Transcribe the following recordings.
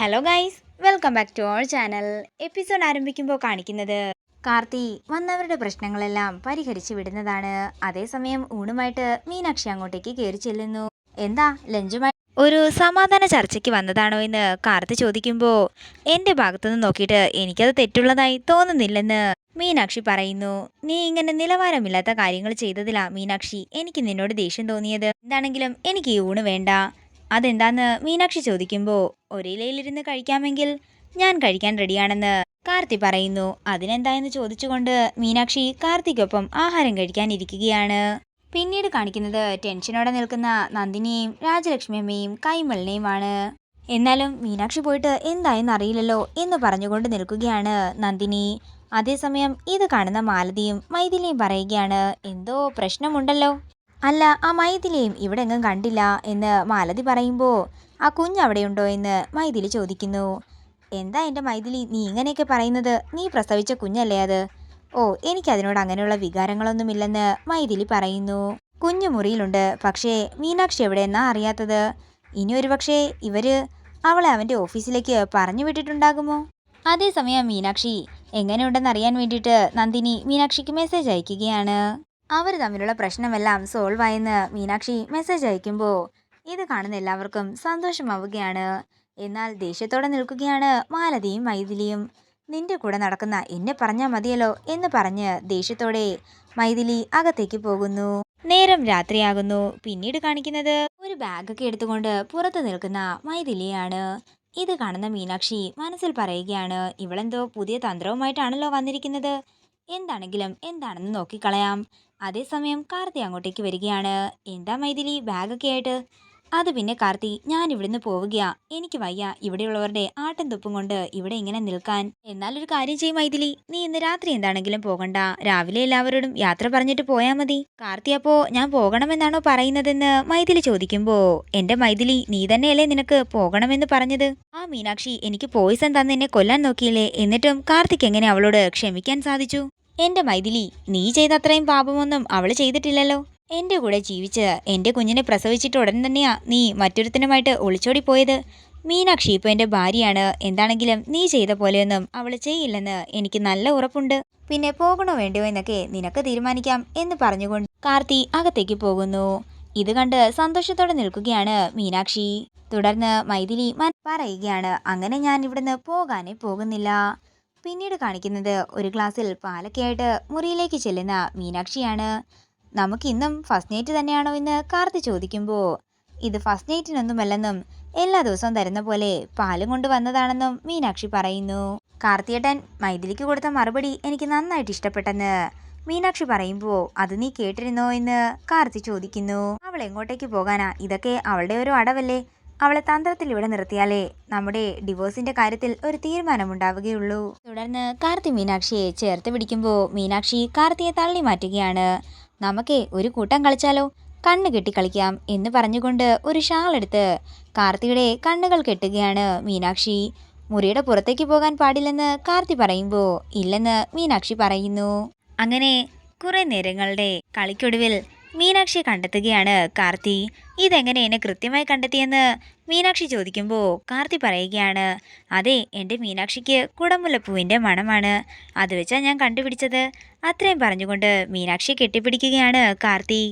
Hello guys welcome back to our channel episode ആരംഭിക്കുമ്പോൾ കാണിക്കുന്നത് കാർത്തി. വന്നവരുടെ പ്രശ്നങ്ങളെല്ലാം പരിഹരിച്ചു വിടുന്നതാണ്. അതേസമയം ഊണുമായിട്ട് മീനാക്ഷി അങ്ങോട്ടേക്ക് കയറി ചെല്ലുന്നു. എന്താ ലഞ്ചുമായി? ഒരു സമാധാന ചർച്ചയ്ക്ക് വന്നതാണോ എന്ന് കാർത്തി ചോദിക്കുമ്പോൾ എന്റെ ഭാഗത്തുനിന്ന് നോക്കിയിട്ട് എനിക്കത് തെറ്റുള്ളതായി തോന്നുന്നില്ലെന്ന് മീനാക്ഷി പറയുന്നു. നീ ഇങ്ങനെ നിലവാരമില്ലാത്ത കാര്യങ്ങൾ ചെയ്തതിലാ മീനാക്ഷി എനിക്ക് നിന്നോട് ദേഷ്യം തോന്നിയത്. എന്താണെങ്കിലും എനിക്ക് ഈ ഊണ് വേണ്ട. അതെന്താന്ന് മീനാക്ഷി ചോദിക്കുമ്പോൾ ഒരിലയിലിരുന്ന് കഴിക്കാമെങ്കിൽ ഞാൻ കഴിക്കാൻ റെഡിയാണെന്ന് കാർത്തി പറയുന്നു. അതിനെന്തായെന്ന് ചോദിച്ചുകൊണ്ട് മീനാക്ഷി കാർത്തിക്കൊപ്പം ആഹാരം കഴിക്കാൻ ഇരിക്കുകയാണ് പിന്നീട് കാണിക്കുന്നത് ടെൻഷനോടെ നിൽക്കുന്ന നന്ദിനിയും രാജലക്ഷ്മിയമ്മയും കൈമളിനെയുമാണ്. എന്നാലും മീനാക്ഷി പോയിട്ട് എന്തായെന്ന് അറിയില്ലല്ലോ എന്ന് പറഞ്ഞുകൊണ്ട് നിൽക്കുകയാണ് നന്ദിനി. അതേസമയം ഇത് കാണുന്ന മാലതിയും മൈഥിലിയും പറയുകയാണ് എന്തോ പ്രശ്നമുണ്ടല്ലോ. അല്ല ആ മൈഥിലിയും ഇവിടെ എങ്ങും കണ്ടില്ല എന്ന് മാലതി പറയുമ്പോൾ ആ കുഞ്ഞ് അവിടെയുണ്ടോ എന്ന് മൈഥിലി ചോദിക്കുന്നു. എന്താ എന്റെ മൈഥിലി? നീ ഇങ്ങനെയൊക്കെ പറയുന്നത്? നീ പ്രസവിച്ച കുഞ്ഞല്ലേ അത്? ഓ എനിക്കതിനോട് അങ്ങനെയുള്ള വികാരങ്ങളൊന്നുമില്ലെന്ന് മൈഥിലി പറയുന്നു. കുഞ്ഞു മുറിയിലുണ്ട്. പക്ഷേ മീനാക്ഷി എവിടെയെന്നാ അറിയാത്തത്? ഇനി ഒരു പക്ഷേ ഇവർ അവളെ അവന്റെ ഓഫീസിലേക്ക് പറഞ്ഞു വിട്ടിട്ടുണ്ടാകുമോ? അതേസമയം മീനാക്ഷി എങ്ങനെയുണ്ടെന്ന് അറിയാൻ വേണ്ടിയിട്ട് നന്ദിനി മീനാക്ഷിക്ക് മെസ്സേജ് അയക്കുകയാണ്. അവർ തമ്മിലുള്ള പ്രശ്നമെല്ലാം സോൾവ് ആയെന്ന് മീനാക്ഷി മെസ്സേജ് അയക്കുമ്പോൾ ഇത് കാണുന്ന എല്ലാവർക്കും സന്തോഷമാവുകയാണ്. എന്നാൽ ദേഷ്യത്തോടെ നിൽക്കുകയാണ് മാലതിയും മൈഥിലിയും. നിന്റെ കൂടെ നടക്കുന്ന എന്നെ പറഞ്ഞാൽ മതിയല്ലോ എന്ന് പറഞ്ഞ് ദേഷ്യത്തോടെ മൈഥിലി അകത്തേക്ക് പോകുന്നു. നേരം രാത്രിയാകുന്നു. പിന്നീട് കാണിക്കുന്നത് ഒരു ബാഗൊക്കെ എടുത്തുകൊണ്ട് പുറത്ത് നിൽക്കുന്ന മൈഥിലിയാണ്. ഇത് കാണുന്ന മീനാക്ഷി മനസ്സിൽ പറയുകയാണ് ഇവളെന്തോ പുതിയ തന്ത്രവുമായിട്ടാണല്ലോ വന്നിരിക്കുന്നത്. എന്താണെങ്കിലും എന്താണെന്ന് നോക്കിക്കളയാം. അതേസമയം കാർത്തി അങ്ങോട്ടേക്ക് വരികയാണ്. എന്താ മൈഥിലി ബാഗൊക്കെ ആയിട്ട്? അത് പിന്നെ കാർത്തി ഞാൻ ഇവിടുന്ന് പോവുകയാ. എനിക്ക് വയ്യ ഇവിടെയുള്ളവരുടെ ആട്ടം തുപ്പും കൊണ്ട് ഇവിടെ ഇങ്ങനെ നിൽക്കാൻ. എന്നാൽ ഒരു കാര്യം ചെയ്യും മൈഥിലി നീ ഇന്ന് രാത്രി എന്താണെങ്കിലും പോകണ്ട. രാവിലെ എല്ലാവരോടും യാത്ര പറഞ്ഞിട്ട് പോയാൽ മതി. കാർത്തി അപ്പോ ഞാൻ പോകണമെന്നാണോ പറയുന്നതെന്ന് മൈഥിലി ചോദിക്കുമ്പോ എന്റെ മൈഥിലി നീ തന്നെയല്ലേ നിനക്ക് പോകണമെന്ന് പറഞ്ഞത്? ആ മീനാക്ഷി എനിക്ക് പോയിസൺ തന്ന് കൊല്ലാൻ നോക്കിയില്ലേ? എന്നിട്ടും കാർത്തിക്ക് എങ്ങനെ അവളോട് ക്ഷമിക്കാൻ സാധിച്ചു? എന്റെ മൈഥിലി നീ ചെയ്ത അത്രയും പാപമൊന്നും അവൾ ചെയ്തിട്ടില്ലല്ലോ. എന്റെ കൂടെ ജീവിച്ച് എന്റെ കുഞ്ഞിനെ പ്രസവിച്ചിട്ട് ഉടൻ തന്നെയാ നീ മറ്റൊരുത്തനുമായിട്ട് ഒളിച്ചോടി പോയത്. മീനാക്ഷി ഇപ്പോൾ എന്റെ ഭാര്യയാണ്. എന്താണെങ്കിലും നീ ചെയ്ത പോലെയൊന്നും അവൾ ചെയ്യില്ലെന്ന് എനിക്ക് നല്ല ഉറപ്പുണ്ട്. പിന്നെ പോകണോ വേണ്ടയോ എന്നൊക്കെ നിനക്ക് തീരുമാനിക്കാം എന്ന് പറഞ്ഞുകൊണ്ട് കാർത്തി അകത്തേക്ക് പോകുന്നു. ഇത് കണ്ട് സന്തോഷത്തോടെ നിൽക്കുകയാണ് മീനാക്ഷി. തുടർന്ന് മൈഥിലി മൻ പറയുകയാണ് അങ്ങനെ ഞാൻ ഇവിടുന്ന് പോകാനേ പോകുന്നില്ല. പിന്നീട് കാണിക്കുന്നത് ഒരു ഗ്ലാസ്സിൽ പാലക്കയായിട്ട് മുറിയിലേക്ക് ചെല്ലുന്ന മീനാക്ഷിയാണ്. നമുക്ക് ഇന്നും ഫസ്റ്റ് നൈറ്റ് തന്നെയാണോ എന്ന് കാർത്തി ചോദിക്കുമ്പോൾ ഇത് ഫസ്റ്റ് നൈറ്റിനൊന്നുമല്ലെന്നും എല്ലാ ദിവസവും തരുന്ന പോലെ പാലും കൊണ്ട് വന്നതാണെന്നും മീനാക്ഷി പറയുന്നു. കാർത്തിയേട്ടൻ മൈഥിലിക്ക് കൊടുത്ത മറുപടി എനിക്ക് നന്നായിട്ട് ഇഷ്ടപ്പെട്ടെന്ന് മീനാക്ഷി പറയുമ്പോൾ അത് നീ കേട്ടിരുന്നോ? എന്ന് കാർത്തി ചോദിക്കുന്നു. അവൾ എങ്ങോട്ടേക്ക് പോകാനാ? ഇതൊക്കെ അവളുടെ ഒരു അടവല്ലേ. അവളെ തന്ത്രത്തിൽ ഇവിടെ നിർത്തിയാലേ നമ്മുടെ ഡിവോഴ്സിന്റെ കാര്യത്തിൽ ഒരു തീരുമാനമുണ്ടാവുകയുള്ളൂ. തുടർന്ന് കാർത്തി മീനാക്ഷിയെ ചേർത്ത് പിടിക്കുമ്പോൾ മീനാക്ഷി കാർത്തിയെ തള്ളി മാറ്റുകയാണ്. നമുക്കേ ഒരു കൂട്ടം കളിച്ചാലോ? കണ്ണ് കെട്ടി കളിക്കാം എന്ന് പറഞ്ഞുകൊണ്ട് ഒരു ഷാൾ എടുത്ത് കാർത്തിയുടെ കണ്ണുകൾ കെട്ടുകയാണ് മീനാക്ഷി. മുറിയുടെ പുറത്തേക്ക് പോകാൻ പാടില്ലെന്ന് കാർത്തി പറയുമ്പോൾ ഇല്ലെന്ന് മീനാക്ഷി പറയുന്നു അങ്ങനെ കുറെ നേരങ്ങളുടെ കളിക്കൊടുവിൽ മീനാക്ഷിയെ കണ്ടെത്തുകയാണ്. കാർത്തി ഇതെങ്ങനെ എന്നെ കൃത്യമായി കണ്ടെത്തിയെന്ന്? മീനാക്ഷി ചോദിക്കുമ്പോൾ കാർത്തി പറയുകയാണ് അതെ എന്റെ മീനാക്ഷിക്ക് കുടമുല്ലപ്പൂവിന്റെ മണമാണ്. അത് വെച്ചാൽ ഞാൻ കണ്ടുപിടിച്ചത്. അത്രയും പറഞ്ഞുകൊണ്ട് മീനാക്ഷി കെട്ടിപ്പിടിക്കുകയാണ് കാർത്തി.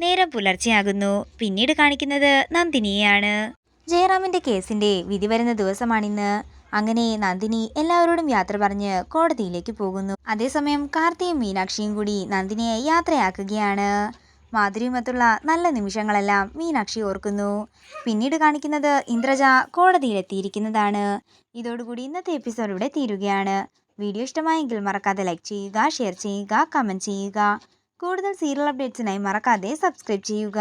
നേരം പുലർച്ചെയാകുന്നു. പിന്നീട് കാണിക്കുന്നത് നന്ദിനിയെയാണ്. ജയറാമിന്റെ കേസിന്റെ വിധി വരുന്ന ദിവസമാണിന്ന്. അങ്ങനെ നന്ദിനി എല്ലാവരോടും യാത്ര പറഞ്ഞ് കോടതിയിലേക്ക് പോകുന്നു. അതേസമയം കാർത്തിയും മീനാക്ഷിയും കൂടി നന്ദിനിയെ യാത്രയാക്കുകയാണ്. മാധുര്യമത്തുള്ള നല്ല നിമിഷങ്ങളെല്ലാം മീനാക്ഷി ഓർക്കുന്നു. പിന്നീട് കാണിക്കുന്നത് ഇന്ദ്രജ കോടതിയിലെത്തിയിരിക്കുന്നതാണ്. ഇതോടുകൂടി ഇന്നത്തെ എപ്പിസോഡ് ഇവിടെ തീരുകയാണ്. വീഡിയോ ഇഷ്ടമായെങ്കിൽ മറക്കാതെ ലൈക്ക് ചെയ്യുക ഷെയർ ചെയ്യുക കമന്റ് ചെയ്യുക. കൂടുതൽ സീരിയൽ അപ്ഡേറ്റ്സിനായി മറക്കാതെ സബ്സ്ക്രൈബ് ചെയ്യുക.